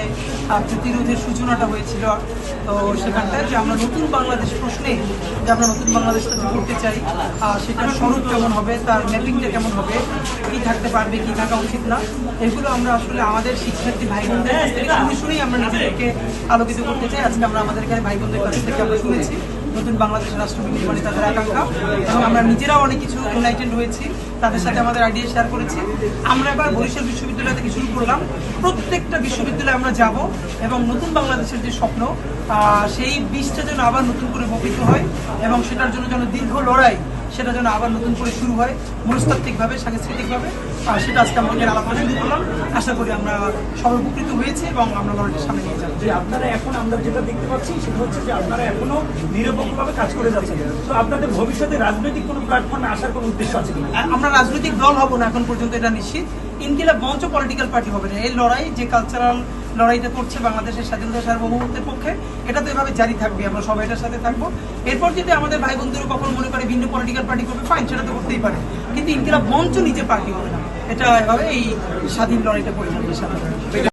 আহ, প্রতিরোধের সূচনাটা হয়েছিল। তো সেখানটায় যে আমরা নতুন বাংলাদেশ প্রশ্নে যে আমরা নতুন বাংলাদেশটা যে করতে চাই সেটার স্বরূপ কেমন হবে তার ম্যাপিংটা কেমন হবে কি থাকতে পারবে কি থাকা উচিত না এগুলো আমরা আসলে আমাদের শিক্ষার্থী ভাই বোনদের কাছ থেকে শুনে শুনেই আমরা নিজেদেরকে আলোকিত করতে চাই। আজকে আমরা আমাদের এখানে ভাই বোনদের কাছ থেকে আমরা শুনেছি নতুন বাংলাদেশ রাষ্ট্র নির্মাণে তাদের আকাঙ্ক্ষা। এবং আমরা নিজেরাও অনেক কিছু এনলাইটেন্ড হয়েছি। তাদের সাথে আমাদের আইডিয়া শেয়ার করেছি। আমরা এবার বরিশাল বিশ্ববিদ্যালয় থেকে শুরু করলাম। প্রত্যেকটা বিশ্ববিদ্যালয়ে আমরা যাব এবং নতুন বাংলাদেশের যে স্বপ্ন সেই বিষটা যেন আবার নতুন করে বপিত হয় এবং সেটার জন্য যেন দীর্ঘ লড়াই সেটা যেন আবার নতুন করে শুরু হয় মনস্তাত্ত্বিকভাবে সাংস্কৃতিকভাবে। সেটা আজকে আমরা এখানে আলাপনা শুরু করলাম। আশা করি আমরা সবাই উপকৃত হয়েছি এবং আমরা লড়াইটা সামনে নিয়ে যাব যে আপনারা এখন আমরা যেটা দেখতে পাচ্ছি সেটা হচ্ছে যে আপনারা এখনও নিরপেক্ষভাবে কাজ করে যাচ্ছেন। তো আপনাদের ভবিষ্যতে রাজনৈতিক কোনো প্ল্যাটফর্মে আসার কোনো উদ্দেশ্য আছে আমরা রাজনৈতিক দল হব না এখন পর্যন্ত এটা নিশ্চিত। ইনকিলাব মঞ্চ পলিটিক্যাল পার্টি হবে না। এই লড়াই যে কালচারাল লড়াইটা করছে বাংলাদেশের স্বাধীনতা সার্বভৌমত্বের পক্ষে, এটা তো এভাবে জারি থাকবে, আমরা সবাই এটার সাথে থাকব। এরপর যদি আমাদের ভাই বন্ধুরা কখন মনে করে ভিন্ন পলিটিক্যাল পার্টি করবে ফাইন সেটা তো করতেই পারে। কিন্তু ইনকিলাব মঞ্চ নিজে পার্টি হবে না। এটা এভাবে এই স্বাধীন লড়াইটা পরিচালনা সাথে